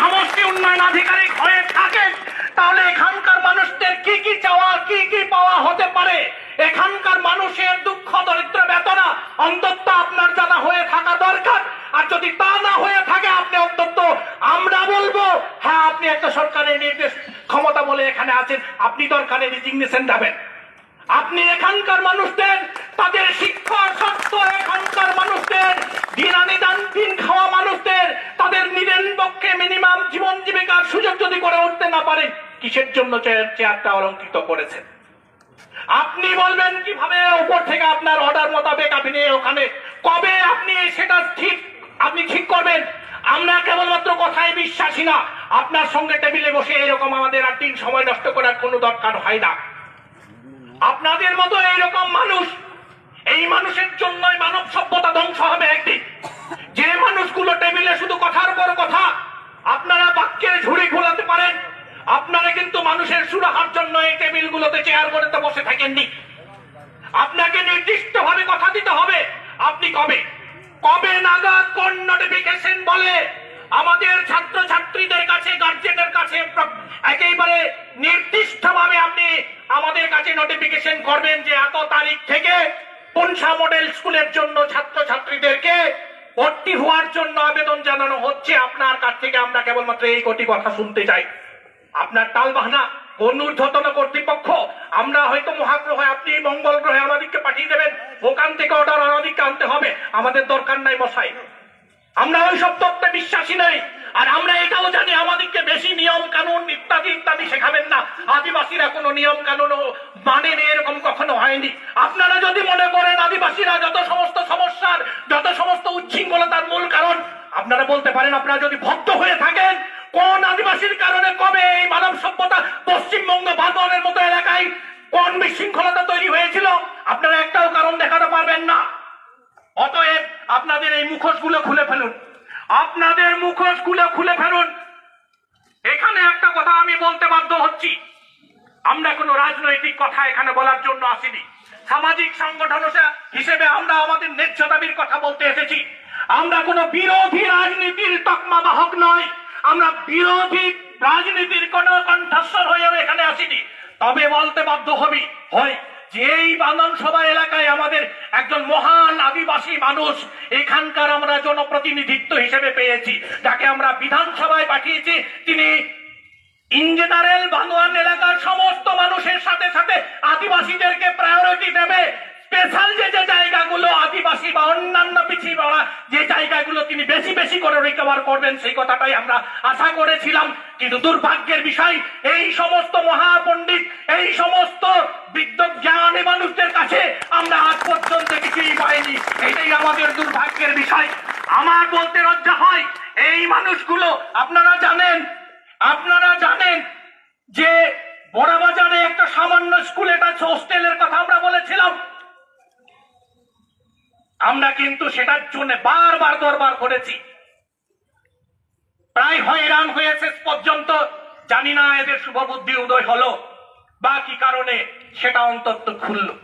সমষ্টি উন্নয়ন আধিকারিক হয়ে থাকেন, তাহলে এখানকার মানুষদের কি কি চাওয়া, কি কি পাওয়া হতে পারে? এখানকার মানুষের দুঃখ, দরিদ্র বেতনা অন্তত আপনার জানা হয়ে থাকা দরকার। আর যদি তা না হয়ে থাকে, আপনি অন্তত আমরা বলব হ্যাঁ আপনি একটা সরকারের নির্দেশ, ক্ষমতা বলে এখানে আছেন, আপনি দরকারে রিজিগনেশন যাবেন আপনি এখানকার মানুষদের, তাদের শিক্ষা, স্বাস্থ্য, এখানকার মানুষদের দিনানি দান তাদের নিজের পক্ষে মিনিমাম জীবন জীবিকার সুযোগ যদি করে উঠতে না পারেন কিসের জন্য চেয়ারটা অলঙ্কৃত করেছেন? আপনি বলবেন কীভাবে উপর থেকে আপনার অর্ডার মোতাবেক আপনি ওখানে কবে আপনি সেটা ঠিক আপনি ঠিক করবেন? আমরা কেবলমাত্র কথায় বিশ্বাসী না। আপনার সঙ্গে টেবিলে বসে এরকম আমাদের আর দিন সময় নষ্ট করার কোনো দরকার হয় না। আপনাদের মতো এইরকম মানুষ, এই মানুষের জন্যই মানব সভ্যতা ধ্বংস হবে একদিন। পর কথা। আপনারা বাক্যের ঝুড়ি ঘোলাতে পারেন। আপনারা কিন্তু মানুষের সুরাহার জন্য এই টেবিলগুলোতে চেয়ার করে বসে থাকেননি। আপনাকে নির্দিষ্ট ভাবে কথা দিতে হবে। আপনি কবে? কবে নাগাদ কোন নোটিফিকেশন বলে আমাদের ছাত্র ছাত্রীদের কাছে গার্জেনের কাছে একেবারে নির্দিষ্ট ভাবে আপনি আমাদের কাছে নোটিফিকেশন করবেন যে এত তারিখ থেকে পনসা মডেল স্কুলের জন্য ছাত্র ছাত্রীদেরকে ভর্তি হওয়ার জন্য আবেদন জানানো হচ্ছে। আপনার কাছ থেকে আমরা কেবলমাত্র এই কোটি কথা শুনতে চাই। আপনার টাল বাহানা কোন ঊর্ধ্বতন কর্তৃপক্ষ, আমরা হয়তো মহাগ্রহে, আপনি মঙ্গল গ্রহে আমাদেরকে পাঠিয়ে দেবেন। ওখান থেকে অর্ডার আমাদেরকে আনতে হবে। আমাদের দরকার নাই মশাই। আমরা ওই সব তত্ত্বে বিশ্বাসী নই। আর আমরা এটাও জানি, আমাদেরকে বেশি নিয়ম কানুন ইত্যাদি ইত্যাদি শেখাবেন না। আদিবাসীরা কোনো নিয়ম কানুন মানেন এরকম কখনো হয়নি। আপনারা যদি মনে করেন, আদিবাসীরা যত সমস্ত সমস্যার, যত সমস্ত উচ্ছৃঙ্খলতার মূল কারণ। আপনারা বলতে পারেন, আপনারা যদি ভক্ত হয়ে থাকেন, কোন আদিবাসীর কারণে কবে এই মানব সভ্যতা পশ্চিমবঙ্গ বান্দরের মতো এলাকায় কোন বিশৃঙ্খলতা তৈরি হয়েছিল? আপনারা একটাও কারণ দেখাতে পারবেন না। অতএব আপনাদের এই মুখোশগুলো খুলে ফেলুন। আপনাদের মুখোশগুলো খুলে ফেলুন। এখানে একটা কথা আমি বলতে বাধ্য হচ্ছি। আমরা কোনো রাজনৈতিক কথা এখানে বলার জন্য আসিনি। সামাজিক সংগঠন হিসেবে আমরা আমাদের ন্যায্য দাবির কথা বলতে এসেছি। আমরা কোনো বিরোধী রাজনীতির তকমা বাহক নয়। আমরা বিরোধী রাজনীতির কোন কণ্ঠস্বর হয়েও এখানে আসিনি। তবে বলতে বাধ্য হবি, হয় যে এই বান্দন সভা এলাকায় আমাদের একজন মহান আদিবাসী মানুষ এখানকার আমরা জনপ্রতিনিধিত্ব হিসেবে পেয়েছি যাকে আমরা বিধানসভায় পাঠিয়েছি, তিনি ইন জেনারেল এলাকার সমস্ত মানুষের সাথে সাথে আদিবাসীদেরকে প্রায়োরিটি দেবে। স্পেশাল যে যে জায়গাগুলো আদিবাসী বা অন্যান্য পিছিয়ে পড়া যে জায়গাগুলো তিনি বেশি বেশি করে রিকভার করবেন, সেই কথাটাই আমরা আশা করেছিলাম। কিন্তু দুর্ভাগ্যের বিষয়, এই সমস্ত মহাপণ্ডিত, এই সমস্ত বিদ্যজ্ঞানী মানুষদের কাছে আমরা আজ পর্যন্ত কিছুই পাইনি। এটাই আমাদের দুর্ভাগ্যের বিষয়। আমার বলতে লজ্জা হয়, এই মানুষগুলো, আপনারা জানেন আপনারা জানেন যে বড়বাজারে একটা সামান্য স্কুল এটা হোস্টেলের কথা আমরা বলেছিলাম। আমরা কিন্তু সেটার জন্য বারবার দরবার করেছি। প্রায় হয়রান হয়েছে পর্যন্ত জানি না এদের শুভ বুদ্ধি উদয় হলো, বা কি কারণে সেটা অন্তত খুললো।